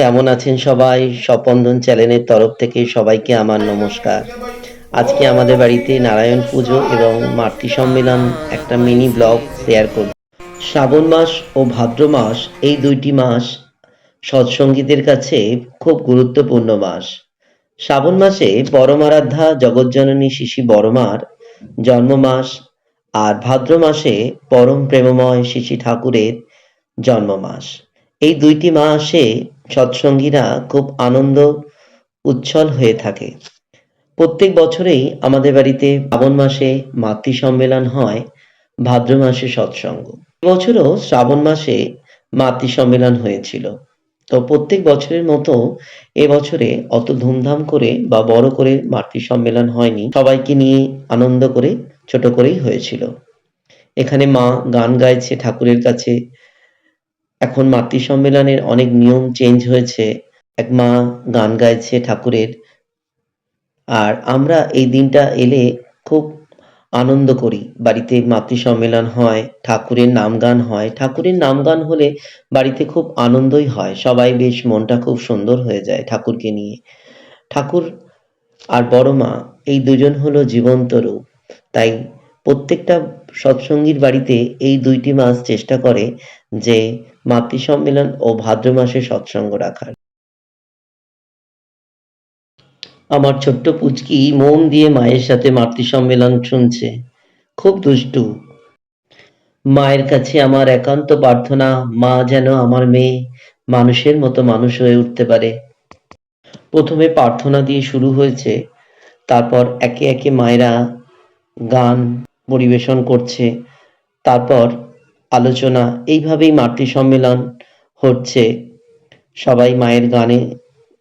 কেমন আছেন সবাই? স্বপন্দন চ্যানেলের তরফ থেকে সবাইকে আমার নমস্কার। আজকে আমাদের বাড়িতে নারায়ণ পুজো এবং মাতৃ সম্মেলন একটা মিনি ব্লগ শেয়ার করব। শ্রাবণ মাস ও ভাদ্র মাস, এই দুইটি মাস সৎসঙ্গীদের কাছে খুব গুরুত্বপূর্ণ মাস। শ্রাবণ মাসে পরমারাধ্যা, জগজ্জননী শিশি বড়মার জন্ম মাস আর ভাদ্র মাসে পরম প্রেমময় শিশি ঠাকুরের জন্ম মাস এই দুইটি মাসে সৎসঙ্গীরা খুব আনন্দ, উচ্ছল হয়ে থাকে। প্রত্যেক বছরেই আমাদের বাড়িতে শ্রাবণ মাসে মাতৃ সম্মেলন হয়, ভাদ্র মাসে সৎসঙ্গ। বছরও শ্রাবণ মাসে মাতৃ সম্মেলন হয়েছিল। তো প্রত্যেক বছরের মতো এবছরে অত ধুমধাম করে বা বড় করে মাতৃ সম্মেলন হয়নি। সবাইকে নিয়ে আনন্দ করে, ছোট করেই হয়েছিল। এখানে মা গান গাইছে ঠাকুরের কাছে এখন মাতৃ সম্মেলনের অনেক নিয়ম চেঞ্জ হয়েছে। এক মা গান গাইছে ঠাকুরের। আর আমরা এই দিনটা এলে খুব আনন্দ করি। বাড়িতে মাতৃ সম্মেলন হয়, ঠাকুরের নাম গান হয়। ঠাকুরের নাম গান হলে বাড়িতে খুব আনন্দই হয়। সবাই বেশ মনটা খুব সুন্দর হয়ে যায় ঠাকুরকে নিয়ে। ঠাকুর আর বড় মা, এই দুজন হলো জীবন্ত রূপ। তাই প্রত্যেকটা সৎসঙ্গীর বাড়িতে এই দুইটি মাস চেষ্টা করে যে মাতৃ সম্মেলন ও ভাদ্র মাসে সৎসঙ্গ রাখার। আমার ছোট্ট পুচকি মন দিয়ে মায়ের সাথে মাতৃ সম্মেলন শুনছে। খুব দুষ্টু। মায়ের কাছে আমার একান্ত প্রার্থনা, মা যেন আমার মেয়ে মানুষের মতো মানুষ হয়ে উঠতে পারে। প্রথমে প্রার্থনা দিয়ে শুরু হয়েছে, তারপর একে একে মায়েরা গান পরিবেশন করছে। তারপর আলোচনা, এইভাবেই মাতৃ সম্মেলন হচ্ছে। সবাই মায়ের গানে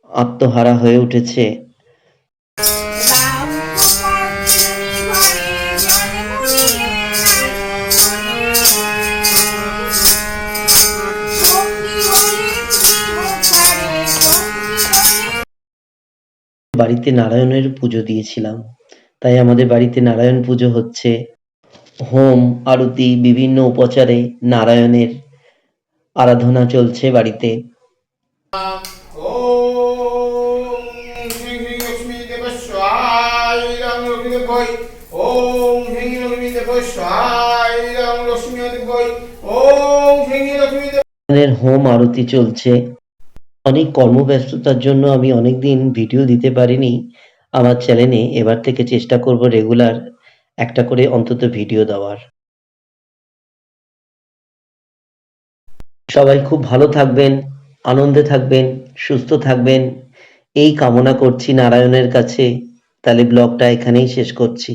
আত্মহারা হয়ে উঠেছে। বাড়িতে নারায়ণের পুজো দিয়েছিলাম। তাই আমাদের বাড়িতে নারায়ণ পুজো হচ্ছে। হোম, আরতি, বিভিন্ন উপচারে নারায়ণের আরাধনা চলছে বাড়িতে। হোম, আরতি চলছে। অনেক কর্মব্যস্ততার জন্য আমি অনেকদিন ভিডিও দিতে পারিনি। আমার চ্যানেলে এবার থেকে চেষ্টা করব রেগুলার একটা করে অন্তত ভিডিও দেওয়ার। সবাই খুব ভালো থাকবেন, আনন্দে থাকবেন, সুস্থ থাকবেন। এই কামনা করছি নারায়ণের কাছে। তাহলে ব্লগটা এখানেই শেষ করছি।